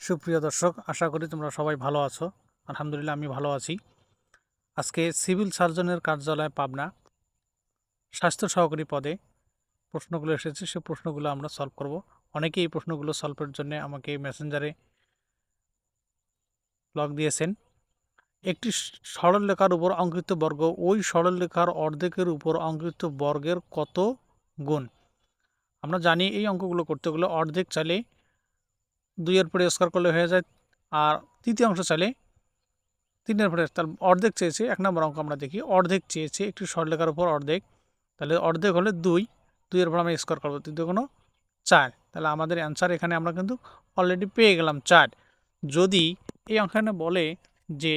সুপ্রিয় দর্শক, আশা করি তোমরা সবাই ভালো আছো। আলহামদুলিল্লাহ, আমি ভালো আছি। আজকে সিভিল সার্জনের কার্যালয় পাবনা স্বাস্থ্য সহকারী পদে প্রশ্নগুলো এসেছে। সে প্রশ্নগুলো আমরা সলভ করব। অনেকেই এই প্রশ্নগুলো সলভের জন্য আমাকে মেসেঞ্জারে লগ দিয়েছেন। একটি সরল লেখার উপর অঙ্কিত বর্গ, ওই সরল লেখার অর্ধেকের উপর অঙ্কিত বর্গের কত গুণ? আমরা জানি এই অঙ্কগুলো করতে গেলে অর্ধেক চাইলে দুইয়ের পরে স্কোয়ার করলে হয়ে যায়। আর তৃতীয় অংশ চাইলে তিনের পরে, তার অর্ধেক চেয়েছে, এক নম্বর অঙ্ক আমরা দেখি, অর্ধেক চেয়েছে, একটি সরলেখার উপর অর্ধেক। তাহলে অর্ধেক হলে দুই, দুইয়ের পর আমরা স্কোয়ার করব, তৃতীয় কোনো চার। তাহলে আমাদের অ্যান্সার এখানে আমরা কিন্তু অলরেডি পেয়ে গেলাম চার। যদি এই অঙ্কখানে বলে যে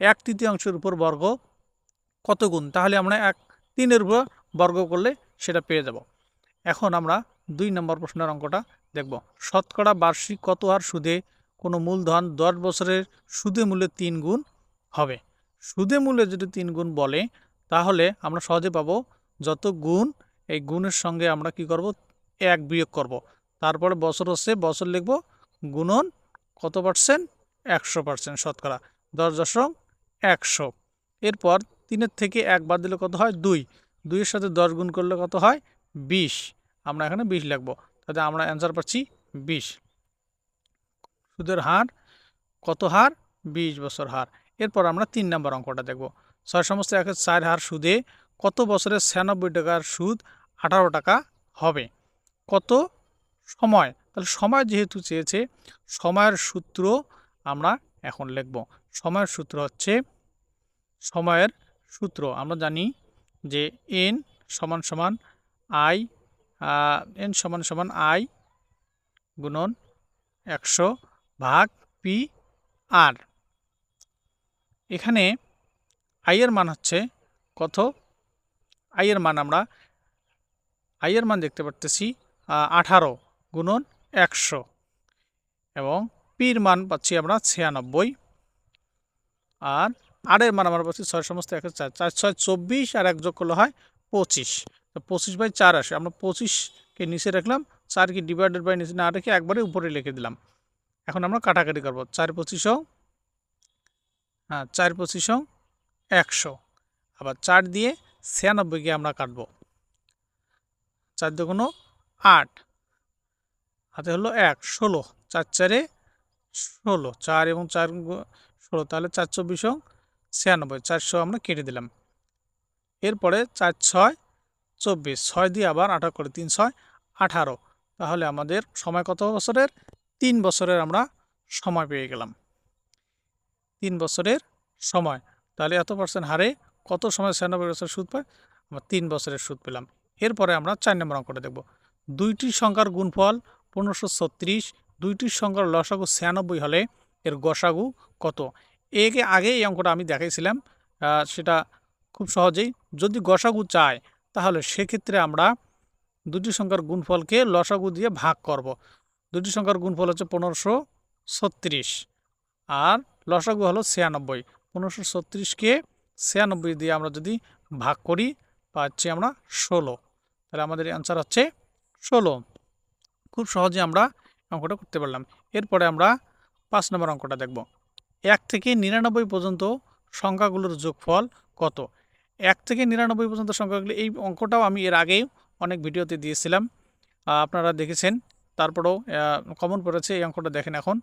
এক তৃতীয়াংশের উপর বর্গ কত গুণ, তাহলে আমরা এক তিনের উপর বর্গ করলে সেটা পেয়ে যাব। এখন আমরা দুই নম্বর প্রশ্নের অঙ্কটা দেখব। শতকরা বার্ষিক কত হার সুদে কোনো মূলধন দশ বছরের সুদে মূল্যে তিন গুণ হবে? সুদে মূল্যে যদি তিন গুণ বলে, তাহলে আমরা সহজে পাবো যত গুণ, এই গুণের সঙ্গে আমরা কি করব? এক বিয়োগ করব। তারপরে বছর হচ্ছে, বছর লিখব গুণন কত পার্সেন্ট একশো পার্সেন্ট শতকরা দশ দশম একশো। এরপর তিনের থেকে এক বাদ দিলে কত হয়? দুই। দুইয়ের সাথে দশ গুণ করলে কত হয়? বিশ। আমরা এখানে বিশ লিখব। তাহলে আমরা অ্যান্সার পাচ্ছি বিশ। সুদের হার, কত হার? বিশ বছর হার। এরপর আমরা তিন নম্বর অঙ্কটা দেখব। ছয় সমস্ত এক চার হার সুদে কত বছরে ছিয়ানব্বই টাকার সুদ আঠারো টাকা হবে? কত? সময়। তাহলে সময় যেহেতু চেয়েছে, সময়ের সূত্র আমরা এখন লিখব। সময়ের সূত্র হচ্ছে, সময়ের সূত্র। আমরা জানি যে এন সমান সমান আই এন সমান সমান আই গুণন একশো ভাগ পি আর এখানে আইয়ের মান হচ্ছে কত? আইয়ের মান আমরা আইয়ের মান দেখতে পারতেছি আঠারো গুণন একশো এবং পির মান পাচ্ছি আমরা ছিয়ানব্বই। আর আরের মান আমরা পাচ্ছি ছয় সমস্ত এক চার চার, ছয়, চব্বিশ আর এক যোগ করলে হয় পঁচিশ। পঁচিশ বাই চার আসে। আমরা পঁচিশকে নিচে রাখলাম, চারকে ডিভাইডেড বাই নিচে না রেখে একবারে উপরে লিখে দিলাম। এখন আমরা কাটাকাটি করব। চার পঁচিশও হ্যাঁ চার পঁচিশও একশো। আবার চার দিয়ে ছিয়ানব্বইকে আমরা কাটবো। চার দুগুণো আট। হাতে হলো এক, ষোলো। চার চারে ষোলো। চার এবং চার ষোলো, তাহলে চার চব্বিশও ছিয়ানব্বই। চারশো আমরা কেটে দিলাম। এরপরে চার ছয়, চব্বিশ। ছয় দিয়ে আবার আঠারো করে তিন, ছয়, আঠারো। তাহলে আমাদের সময় কত বছরের? তিন বছরের আমরা সময় পেয়ে গেলাম। তিন বছরের সময়। তাহলে এত পার্সেন্ট হারে কত সময় ছিয়ানব্বই বছর সুদ পায়? আমরা তিন বছরের সুদ পেলাম। এরপরে আমরা চার নম্বর অঙ্কটা দেখব। দুইটি সংখ্যার গুণফল পনেরোশো ছত্রিশ, দুইটি সংখ্যার লসাগু ছিয়ানব্বই হলে এর গসাগু কত? একে আগে এই অঙ্কটা আমি দেখাইছিলাম। সেটা খুব সহজেই। যদি গসাগু চায়, তাহলে সেক্ষেত্রে আমরা দুটি সংখ্যার গুণফলকে লসাগু দিয়ে ভাগ করব। দুটি সংখ্যার গুণফল হচ্ছে পনেরোশো ছত্রিশ আর লসাগু হলো ছিয়ানব্বই। পনেরোশো ছত্রিশকে ছিয়ানব্বই দিয়ে আমরা যদি ভাগ করি, পাচ্ছি আমরা ষোলো। তাহলে আমাদের অ্যান্সার হচ্ছে ষোলো। খুব সহজে আমরা অঙ্কটা করতে পারলাম। এরপরে আমরা পাঁচ নম্বর অঙ্কটা দেখব। এক থেকে নিরানব্বই পর্যন্ত সংখ্যাগুলোর যোগফল কত? এক থেকে নিরানব্বই পর্যন্ত সংখ্যাগুলি এই অঙ্কটাও আমি এর আগেই অনেক ভিডিওতে দিয়েছিলাম। আপনারা দেখেছেন, তারপরেও কমন পড়েছে, এই অঙ্কটা দেখেন এখন।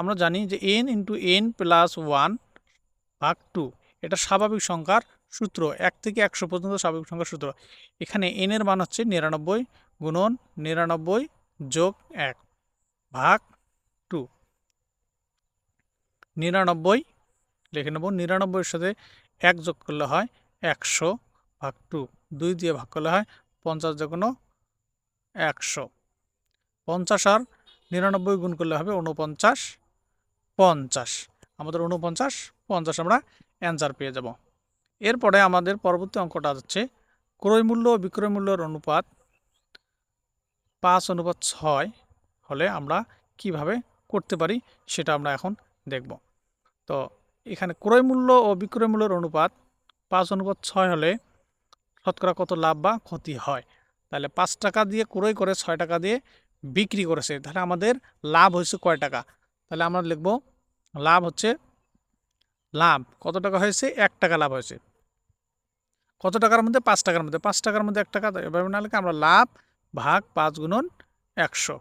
আমরা জানি যে N into N plus one ভাগ টু এটা স্বাভাবিক সংখ্যার সূত্র, এক থেকে একশো পর্যন্ত স্বাভাবিক সংখ্যার সূত্র। এখানে এনের মান হচ্ছে নিরানব্বই গুণন নিরানব্বই যোগ এক ভাগ টু নিরানব্বই, লিখে নেব, নিরানব্বইয়ের সাথে এক যোগ করলে হয় একশো ভাগ টু দুই দিয়ে ভাগ করলে হয় পঞ্চাশ যে কোনো একশো। পঞ্চাশ আর নিরানব্বই গুণ করলে হবে উনপঞ্চাশ পঞ্চাশ। আমাদের উনপঞ্চাশ পঞ্চাশ আমরা অ্যান্সার পেয়ে যাব। এরপরে আমাদের পরবর্তী অঙ্কটা হচ্ছে ক্রয় মূল্য ও বিক্রয় মূল্যের অনুপাত পাঁচ অনুপাত ছয় হলে আমরা কীভাবে করতে পারি সেটা আমরা এখন দেখব। তো এখানে ক্রয় মূল্য ও বিক্রয় মূল্যের অনুপাত পাঁচ অনুপাত ছয় হলে শতকরা কত লাভ বা ক্ষতি হয়? তাহলে পাঁচ টাকা দিয়ে ক্রয় করে ছয় টাকা দিয়ে বিক্রি করেছে, তাহলে আমাদের লাভ হয়েছে কয় টাকা? তাহলে আমরা লিখব লাভ হচ্ছে লাভ, কত টাকা হয়েছে? এক টাকা লাভ হয়েছে। কত টাকার মধ্যে? পাঁচ টাকার মধ্যে। পাঁচ টাকার মধ্যে এক টাকা এভাবে না লিখে আমরা লাভ ভাগ পাঁচ গুণন একশো,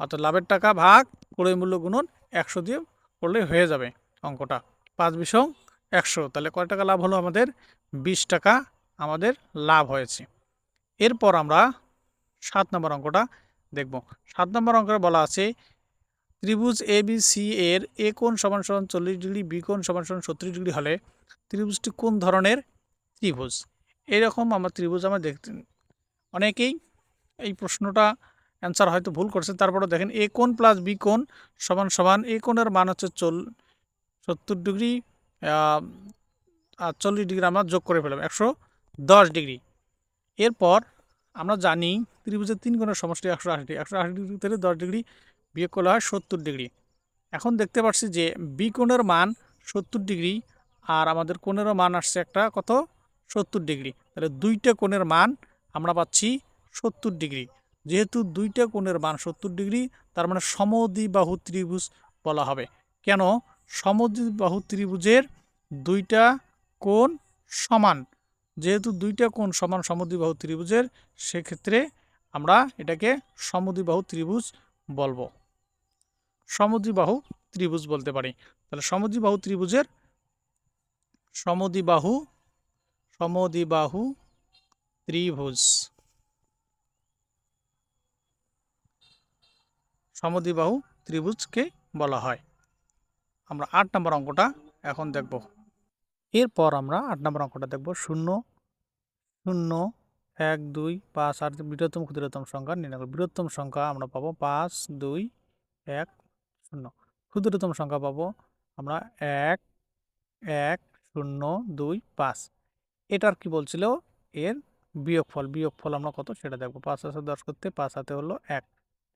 অর্থাৎ লাভের টাকা ভাগ ক্রয় মূল্য গুণন একশো দিয়ে করলেই হয়ে যাবে অঙ্কটা। পাঁচ বিশং একশো। তাহলে কয় টাকা লাভ হলো আমাদের? বিশ টাকা আমাদের লাভ হয়েছে। এরপর আমরা সাত নম্বর অঙ্কটা দেখব। সাত নম্বর অঙ্কে বলা আছে, ত্রিভুজ এ বি সি এর এ কোণ সমান সমান চল্লিশ ডিগ্রি বি কোণ সমান সমান সত্তর ডিগ্রি হলে ত্রিভুজটি কোন ধরনের? ত্রিভুজ। এরকম আমার ত্রিভুজ আমরা দেখতে, অনেকেই এই প্রশ্নটা অ্যান্সার হয়তো ভুল করছে। তারপরে দেখেন এ কোণ প্লাস বি কোণ সমান সমান এ কোণের মান হচ্ছে চল, সত্তর ডিগ্রি চল্লিশ ডিগ্রি আমরা যোগ করে ফেলাম একশো দশ ডিগ্রি। এরপর আমরা জানি ত্রিভুজের তিন কোণের সমষ্টি একশো আশি ডিগ্রি, একশো আশি ডিগ্রি থেকে দশ ডিগ্রি বিয়োগ করলে হয় সত্তর ডিগ্রি। এখন দেখতে পাচ্ছি যে বি কোণের মান সত্তর ডিগ্রি আর আমাদের কোণেরও মান আসছে একটা কত? সত্তর ডিগ্রি। তাহলে দুইটা কোণের মান আমরা পাচ্ছি সত্তর ডিগ্রি। যেহেতু দুইটা কোণের মান সত্তর ডিগ্রি, তার মানে সমদ্বিবাহু ত্রিভুজ বলা হবে। কেন? সমদ্বিবাহু ত্রিভুজের দুইটা কোণ সমান। যেহেতু দুইটা কোণ সমান সমদ্বিবাহু ত্রিভুজের, সেক্ষেত্রে আমরা এটাকে সমদ্বিবাহু ত্রিভুজ বলব। সমদ্বিবাহু ত্রিভুজ বলতে পারি। তাহলে সমদ্বিবাহু ত্রিভুজের সমদ্বিবাহু সমদ্বিবাহু ত্রিভুজ। সমদ্বিবাহু ত্রিভুজকে বলা হয়। আমরা আট নম্বর অঙ্কটা এখন দেখব। এরপর আমরা আট নম্বর অঙ্কটা দেখব। শূন্য শূন্য, এক, দুই, পাঁচ, আর বৃহত্তম ক্ষুদ্রতম সংখ্যা নির্ণয়। বৃহত্তম সংখ্যা আমরা পাবো পাঁচ, দুই, এক, শূন্য। ক্ষুদ্রতম সংখ্যা পাবো আমরা এক এক, শূন্য, দুই, পাঁচ। এটার কি বলছিল? এর বিয়োগফল। বিয়োগফল আমরা কত? সেটা দেখব। পাঁচ আছে দশ করতে, পাঁচ হাতে হলো এক।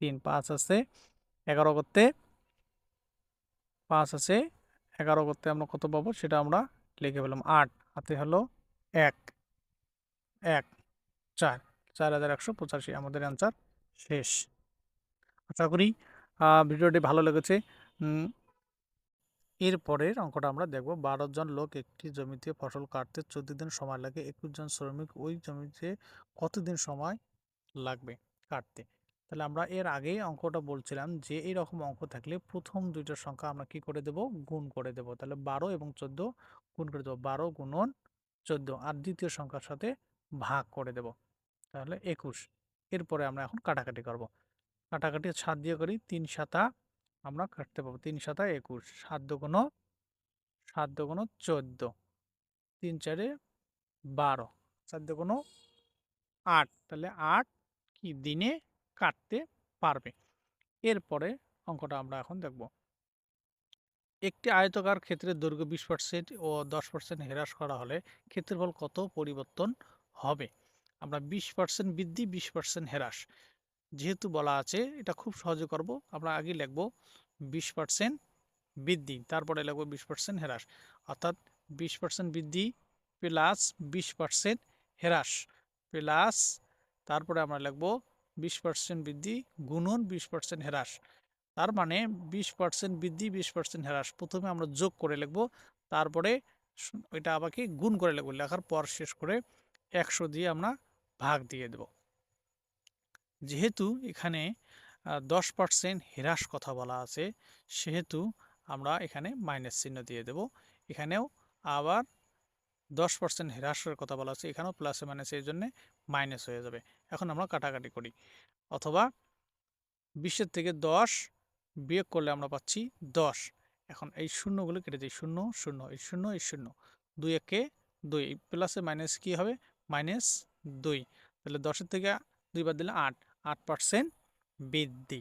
তিন, পাঁচ আছে এগারো করতে পাঁচ আছে, এগারো করতে আমরা কত পাবো সেটা আমরা লিখে ফেলাম আট, হাতে হলো এক। এক, চার চার হাজার একশো পঁচাশি, আমাদের অ্যান্সার শেষ। আশা করি ভিডিওটি ভালো লেগেছে। এরপরের অঙ্কটা আমরা দেখব। বারো জন লোক একটি জমিতে ফসল কাটতে চোদ্দ দিন সময় লাগে, একুশ জন শ্রমিক ওই জমিতে কতদিন সময় লাগবে কাটতে? তাহলে আমরা এর আগেই অঙ্কটা বলছিলাম যে এই রকম অঙ্ক থাকলে প্রথম দুইটা সংখ্যা আমরা কি করে দেব? গুণ করে দেব। তাহলে বারো এবং চোদ্দ গুণ করে দেবো। বারো গুণন চোদ্দ আর দ্বিতীয় সংখ্যার সাথে ভাগ করে দেব। তাহলে একুশ। এরপরে আমরা এখন কাটাকাটি করব। কাটাকাটি সাত দিয়ে করি, তিন সাতা আমরা কাটতে পাবো। তিন সাতা একুশ। সাত দুগুণ সাত দুগুণ চোদ্দ। তিন চারে বারো। সাত দুগুণ আট। তাহলে আট কি? দিনে কাটতে পারবে। এরপরে অঙ্কটা আমরা এখন দেখব। একটি আয়তকার ক্ষেত্রের দৈর্ঘ্য বিশ পার্সেন্ট ও দশ পার্সেন্ট হ্রাস করা হলে ক্ষেত্রফল কত পরিবর্তন হবে? আমরা বিশ পার্সেন্ট বৃদ্ধি, বিশ পার্সেন্ট হ্রাস। যেহেতু বলা আছে, এটা খুব সহজে করব। আমরা আগে লিখব বিশ পার্সেন্ট বৃদ্ধি, তারপরে লিখব বিশ পার্সেন্ট হ্রাস। অর্থাৎ বিশ পার্সেন্ট বৃদ্ধি প্লাস বিশ পার্সেন্ট হ্রাস প্লাস তারপরে আমরা লিখব বিশ পার্সেন্ট বৃদ্ধি গুণন বিশ পার্সেন্ট হ্রাস। তার মানে বিশ পার্সেন্ট বৃদ্ধি, বিশ পার্সেন্ট হ্রাস। প্রথমে আমরা যোগ করে লিখব, তারপরে ওইটা আমাকে গুণ করে লিখব। লেখার পর শেষ করে একশো দিয়ে আমরা ভাগ দিয়ে দেব। যেহেতু এখানে দশ পার্সেন্ট হ্রাস কথা বলা আছে, সেহেতু আমরা এখানে মাইনাস চিহ্ন দিয়ে দেব। এখানেও আবার দশ পার্সেন্ট হ্রাসের কথা বলা আছে এখানেও প্লাসে মাইনাসে এই জন্যে মাইনাস হয়ে যাবে। এখন আমরা কাটাকাটি করি। অথবা বিশের থেকে দশ বিয়োগ করলে আমরা পাচ্ছি দশ। এখন এই শূন্যগুলো কেটে দিই। শূন্য শূন্য, এই শূন্য এই শূন্য। দুই একে দুই। প্লাসে মাইনাস কী হবে? মাইনাস দুই। তাহলে দশের থেকে দুই বাদ দিলে আট। আট পার্সেন্ট বৃদ্ধি।